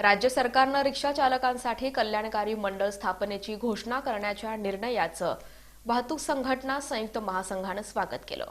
राज्य सरकारनं रिक्षा चालकांसाठी कल्याणकारी मंडळ स्थापनेची घोषणा करण्याच्या निर्णयाचं वाहतूक संघटना संयुक्त महासंघानं स्वागत केलं.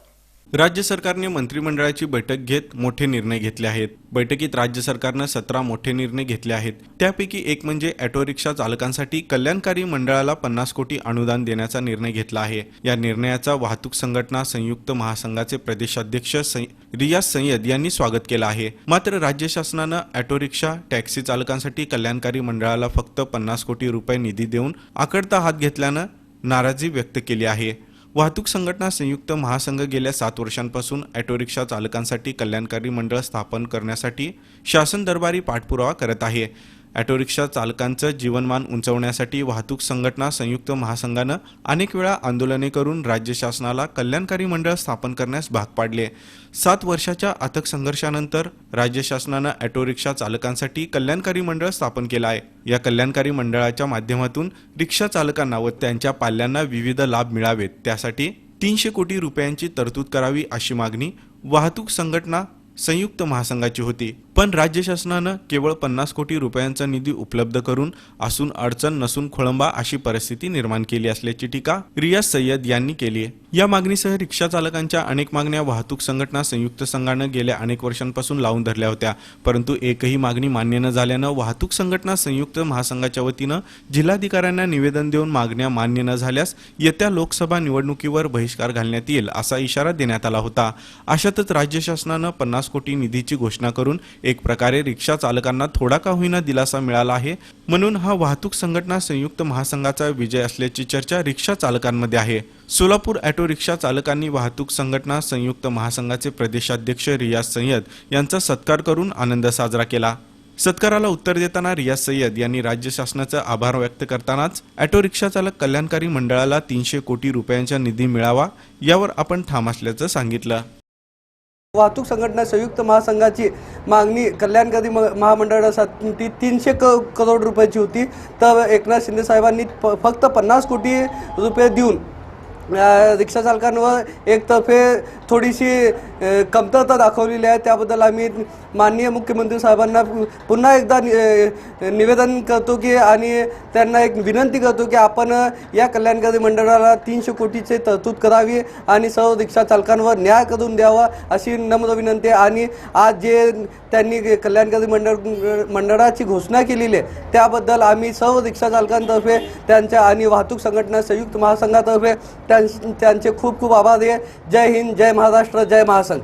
राज्य सरकारने मंत्रिमंडळाची बैठक घेत मोठे निर्णय घेतले आहेत. बैठकीत राज्य सरकारनं सतरा मोठे निर्णय घेतले आहेत. त्यापैकी एक म्हणजे ऑटो रिक्षा चालकांसाठी कल्याणकारी मंडळाला पन्नास कोटी अनुदान देण्याचा निर्णय घेतला आहे. या निर्णयाचा वाहतूक संघटना संयुक्त महासंघाचे प्रदेशाध्यक्ष रियाज सय्यद यांनी स्वागत केलं आहे. मात्र राज्य शासनानं ऑटो रिक्षा टॅक्सी चालकांसाठी कल्याणकारी मंडळाला फक्त पन्नास कोटी रुपये निधी देऊन आकडता हात घेतल्यानं नाराजी व्यक्त केली आहे. वाहतूक संघटना संयुक्त महासंघ गेल्या सात वर्षांपासून ऑटो रिक्षा चालकांसाठी कल्याणकारी मंडळ स्थापन करण्यासाठी शासन दरबारी पाठपुरावा करत आहे. ऑटो रिक्षा चालकांचं जीवनमान उंचवण्यासाठी वाहतूक संघटना संयुक्त महासंघानं अनेक वेळा आंदोलने करून राज्य शासनाला कल्याणकारी मंडळ स्थापन करण्यास भाग पाडले. सात वर्षाच्या अथक संघर्षानंतर राज्य शासनानं ऑटो रिक्षा चालकांसाठी कल्याणकारी मंडळ स्थापन केलं आहे. या कल्याणकारी मंडळाच्या माध्यमातून रिक्षा चालकांना व त्यांच्या पाल्यांना विविध लाभ मिळावेत. त्यासाठी तीनशे कोटी रुपयांची तरतूद करावी अशी मागणी वाहतूक संघटना संयुक्त महासंघाची होती. पण राज्य शासनानं केवळ पन्नास कोटी रुपयांचा निधी उपलब्ध करून असून अडचण नसून खोळंबा अशी परिस्थिती निर्माण केली असल्याची टीका रियाज सय्यद यांनी केली आहे. या मागणीसह रिक्षा चालकांच्या अनेक मागण्या वाहतूक संघटना संयुक्त संघानं गेल्या अनेक वर्षांपासून लावून धरल्या होत्या. परंतु एकही मागणी मान्य न झाल्यानं वाहतूक संघटना संयुक्त महासंघाच्या वतीनं जिल्हाधिकाऱ्यांना निवेदन देऊन मागण्या मान्य न झाल्यास येत्या लोकसभा निवडणुकीवर बहिष्कार घालण्यात येईल असा इशारा देण्यात आला होता. अशातच राज्य शासनानं पन्नास कोटी निधीची घोषणा करून एक प्रकारे रिक्षा चालकांना थोडा का होईना दिलासा मिळाला आहे. म्हणून हा वाहतूक संघटना संयुक्त महासंघाचा विजय असल्याची चर्चा रिक्षा चालकांमध्ये आहे. सोलापूर ऑटो रिक्षा चालकांनी वाहतूक संघटना संयुक्त महासंघाचे प्रदेशाध्यक्ष रियाज सय्यद यांचा सत्कार करून आनंद साजरा केला. सत्काराला उत्तर देताना रियाज सय्यद यांनी राज्य शासनाचा आभार व्यक्त करतानाच ऑटो रिक्षा चालक कल्याणकारी मंडळाला तीनशे कोटी रुपयांचा निधी मिळावा यावर आपण ठाम असल्याचं सांगितलं. वाहतूक संघटना संयुक्त महासंघाची मागणी कल्याणकारी म- महामंडळासाठी तीनशे क करोड रुपयाची होती. तर एकनाथ शिंदे साहेबांनी फक्त पन्नास कोटी रुपये देऊन रिक्षाचालकांवर रिक्षा चालकांवर एकतर्फे थोडीशी कमतरता दाखवलेली आहे. त्याबद्दल आम्ही माननीय मुख्यमंत्री साहेबांना पुन्हा एकदा नि- निवेदन करतो की आणि त्यांना एक विनंती करतो की आपण या कल्याणकारी मंडळाला तीनशे कोटीचे तरतूद करावी आणि सर्व रिक्षा चालकांवर न्याय करून द्यावा अशी नम्र विनंती आहे. आणि आज जे त्यांनी कल्याणकारी मंडळ मंडळाची घोषणा केलेली आहे त्याबद्दल आम्ही सर्व रिक्षा चालकांतर्फे त्यांच्या आणि वाहतूक संघटना संयुक्त महासंघातर्फे त्या त्यांचे खूप खूप आभार. आहे जय हिंद जय महाराष्ट्र जय महासंघ.